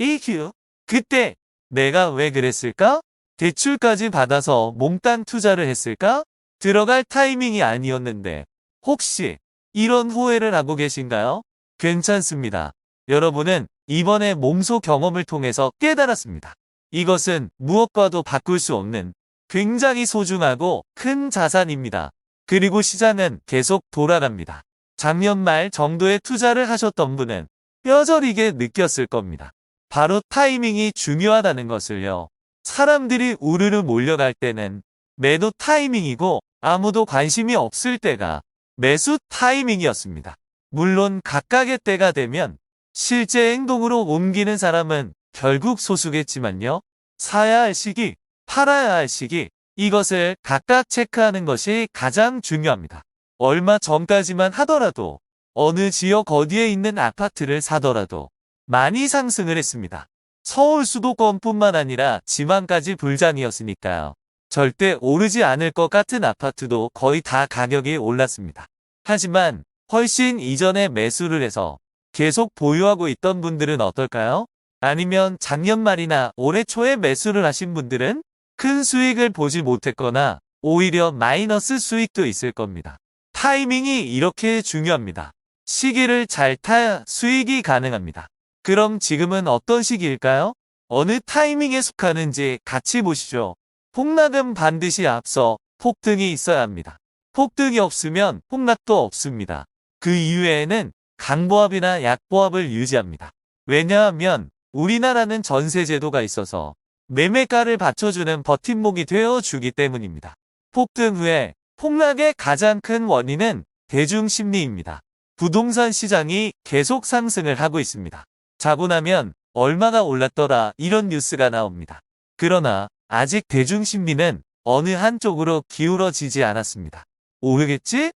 EQ. 그때 내가 왜 그랬을까? 대출까지 받아서 몽땅 투자를 했을까? 들어갈 타이밍이 아니었는데 혹시 이런 후회를 하고 계신가요? 괜찮습니다. 여러분은 이번에 몸소 경험을 통해서 깨달았습니다. 이것은 무엇과도 바꿀 수 없는 굉장히 소중하고 큰 자산입니다. 그리고 시장은 계속 돌아갑니다. 작년 말 정도에 투자를 하셨던 분은 뼈저리게 느꼈을 겁니다. 바로 타이밍이 중요하다는 것을요. 사람들이 우르르 몰려갈 때는 매도 타이밍이고 아무도 관심이 없을 때가 매수 타이밍이었습니다. 물론 각각의 때가 되면 실제 행동으로 옮기는 사람은 결국 소수겠지만요. 사야 할 시기, 팔아야 할 시기, 이것을 각각 체크하는 것이 가장 중요합니다. 얼마 전까지만 하더라도 어느 지역 어디에 있는 아파트를 사더라도 많이 상승을 했습니다. 서울 수도권뿐만 아니라 지방까지 불장이었으니까요. 절대 오르지 않을 것 같은 아파트도 거의 다 가격이 올랐습니다. 하지만 훨씬 이전에 매수를 해서 계속 보유하고 있던 분들은 어떨까요? 아니면 작년 말이나 올해 초에 매수를 하신 분들은 큰 수익을 보지 못했거나 오히려 마이너스 수익도 있을 겁니다. 타이밍이 이렇게 중요합니다. 시기를 잘 타야 수익이 가능합니다. 그럼 지금은 어떤 시기일까요? 어느 타이밍에 속하는지 같이 보시죠. 폭락은 반드시 앞서 폭등이 있어야 합니다. 폭등이 없으면 폭락도 없습니다. 그 이후에는 강보합이나 약보합을 유지합니다. 왜냐하면 우리나라는 전세제도가 있어서 매매가를 받쳐주는 버팀목이 되어주기 때문입니다. 폭등 후에 폭락의 가장 큰 원인은 대중심리입니다. 부동산 시장이 계속 상승을 하고 있습니다. 자고 나면 얼마가 올랐더라 이런 뉴스가 나옵니다. 그러나 아직 대중심리는 어느 한쪽으로 기울어지지 않았습니다. 오르겠지?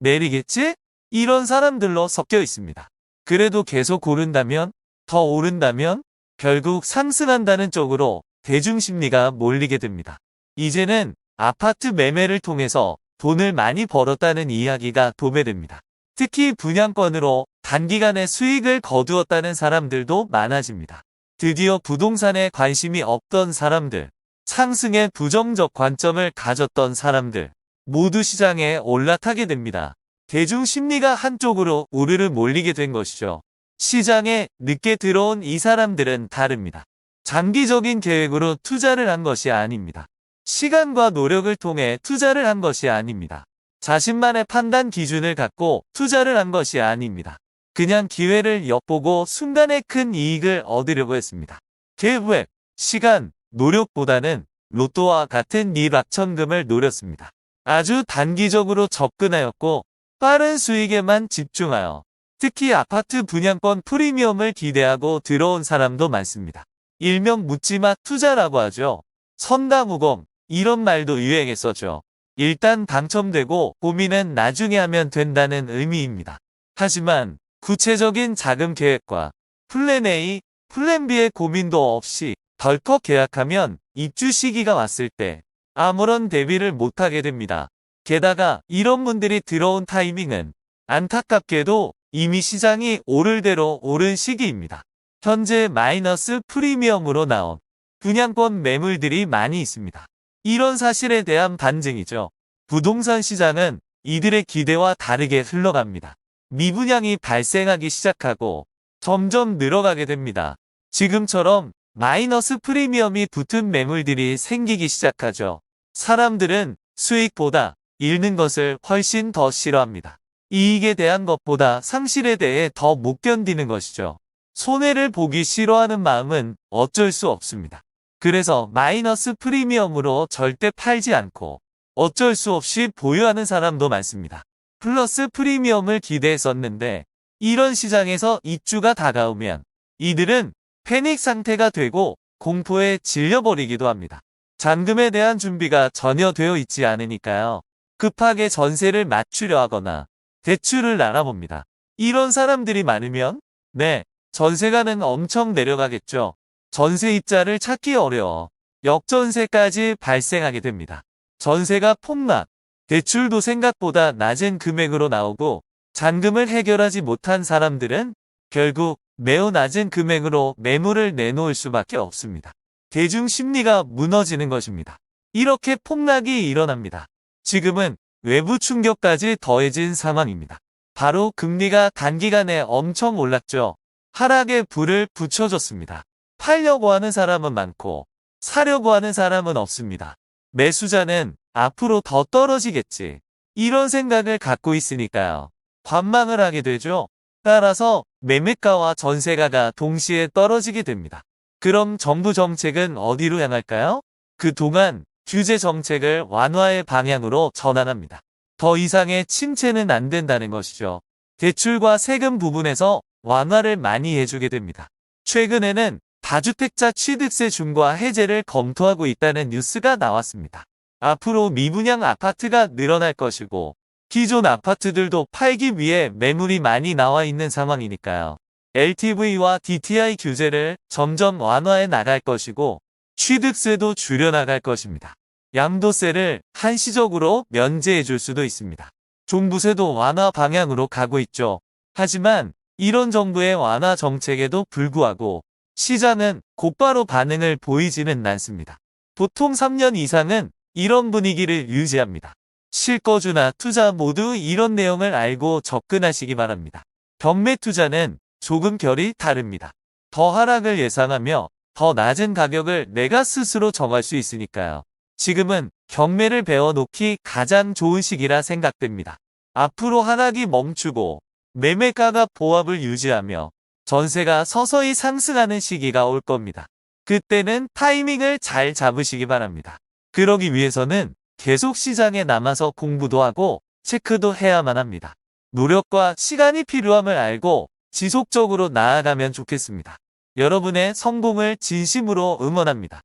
내리겠지? 이런 사람들로 섞여 있습니다. 그래도 계속 오른다면, 더 오른다면, 결국 상승한다는 쪽으로 대중심리가 몰리게 됩니다. 이제는 아파트 매매를 통해서 돈을 많이 벌었다는 이야기가 도배됩니다. 특히 분양권으로 단기간에 수익을 거두었다는 사람들도 많아집니다. 드디어 부동산에 관심이 없던 사람들, 상승에 부정적 관점을 가졌던 사람들, 모두 시장에 올라타게 됩니다. 대중 심리가 한쪽으로 우르르 몰리게 된 것이죠. 시장에 늦게 들어온 이 사람들은 다릅니다. 장기적인 계획으로 투자를 한 것이 아닙니다. 시간과 노력을 통해 투자를 한 것이 아닙니다. 자신만의 판단 기준을 갖고 투자를 한 것이 아닙니다. 그냥 기회를 엿보고 순간에 큰 이익을 얻으려고 했습니다. 계획, 시간, 노력보다는 로또와 같은 일확천금을 노렸습니다. 아주 단기적으로 접근하였고 빠른 수익에만 집중하여 특히 아파트 분양권 프리미엄을 기대하고 들어온 사람도 많습니다. 일명 묻지마 투자라고 하죠. 선다무공 이런 말도 유행했었죠. 일단 당첨되고 고민은 나중에 하면 된다는 의미입니다. 하지만 구체적인 자금 계획과 플랜 A, 플랜 B의 고민도 없이 덜컥 계약하면 입주 시기가 왔을 때 아무런 대비를 못하게 됩니다. 게다가 이런 분들이 들어온 타이밍은 안타깝게도 이미 시장이 오를 대로 오른 시기입니다. 현재 마이너스 프리미엄으로 나온 분양권 매물들이 많이 있습니다. 이런 사실에 대한 반증이죠. 부동산 시장은 이들의 기대와 다르게 흘러갑니다. 미분양이 발생하기 시작하고 점점 늘어가게 됩니다. 지금처럼 마이너스 프리미엄이 붙은 매물들이 생기기 시작하죠. 사람들은 수익보다 잃는 것을 훨씬 더 싫어합니다. 이익에 대한 것보다 상실에 대해 더 못 견디는 것이죠. 손해를 보기 싫어하는 마음은 어쩔 수 없습니다. 그래서 마이너스 프리미엄으로 절대 팔지 않고 어쩔 수 없이 보유하는 사람도 많습니다. 플러스 프리미엄을 기대했었는데 이런 시장에서 입주가 다가오면 이들은 패닉 상태가 되고 공포에 질려버리기도 합니다. 잔금에 대한 준비가 전혀 되어 있지 않으니까요. 급하게 전세를 맞추려 하거나 대출을 알아봅니다. 이런 사람들이 많으면 네, 전세가는 엄청 내려가겠죠. 전세 입자를 찾기 어려워 역전세까지 발생하게 됩니다. 전세가 폭락, 대출도 생각보다 낮은 금액으로 나오고 잔금을 해결하지 못한 사람들은 결국 매우 낮은 금액으로 매물을 내놓을 수밖에 없습니다. 대중 심리가 무너지는 것입니다. 이렇게 폭락이 일어납니다. 지금은 외부 충격까지 더해진 상황입니다. 바로 금리가 단기간에 엄청 올랐죠. 하락에 불을 붙여줬습니다. 팔려고 하는 사람은 많고 사려고 하는 사람은 없습니다. 매수자는 앞으로 더 떨어지겠지. 이런 생각을 갖고 있으니까요. 관망을 하게 되죠. 따라서 매매가와 전세가가 동시에 떨어지게 됩니다. 그럼 정부 정책은 어디로 향할까요? 그동안 규제 정책을 완화의 방향으로 전환합니다. 더 이상의 침체는 안 된다는 것이죠. 대출과 세금 부분에서 완화를 많이 해주게 됩니다. 최근에는 다주택자 취득세 중과 해제를 검토하고 있다는 뉴스가 나왔습니다. 앞으로 미분양 아파트가 늘어날 것이고 기존 아파트들도 팔기 위해 매물이 많이 나와 있는 상황이니까요. LTV와 DTI 규제를 점점 완화해 나갈 것이고 취득세도 줄여나갈 것입니다. 양도세를 한시적으로 면제해 줄 수도 있습니다. 종부세도 완화 방향으로 가고 있죠. 하지만 이런 정부의 완화 정책에도 불구하고 시장은 곧바로 반응을 보이지는 않습니다. 보통 3년 이상은 이런 분위기를 유지합니다. 실거주나 투자 모두 이런 내용을 알고 접근하시기 바랍니다. 경매 투자는 조금 결이 다릅니다. 더 하락을 예상하며 더 낮은 가격을 내가 스스로 정할 수 있으니까요. 지금은 경매를 배워놓기 가장 좋은 시기라 생각됩니다. 앞으로 하락이 멈추고 매매가가 보합을 유지하며 전세가 서서히 상승하는 시기가 올 겁니다. 그때는 타이밍을 잘 잡으시기 바랍니다. 그러기 위해서는 계속 시장에 남아서 공부도 하고 체크도 해야만 합니다. 노력과 시간이 필요함을 알고 지속적으로 나아가면 좋겠습니다. 여러분의 성공을 진심으로 응원합니다.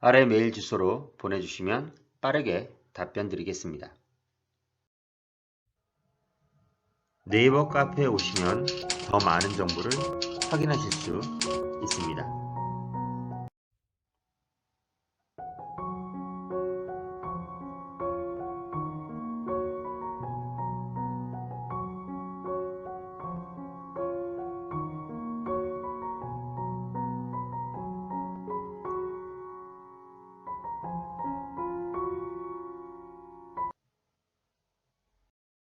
아래 메일 주소로 보내주시면 빠르게 답변 드리겠습니다. 네이버 카페에 오시면 더 많은 정보를 확인하실 수 있습니다.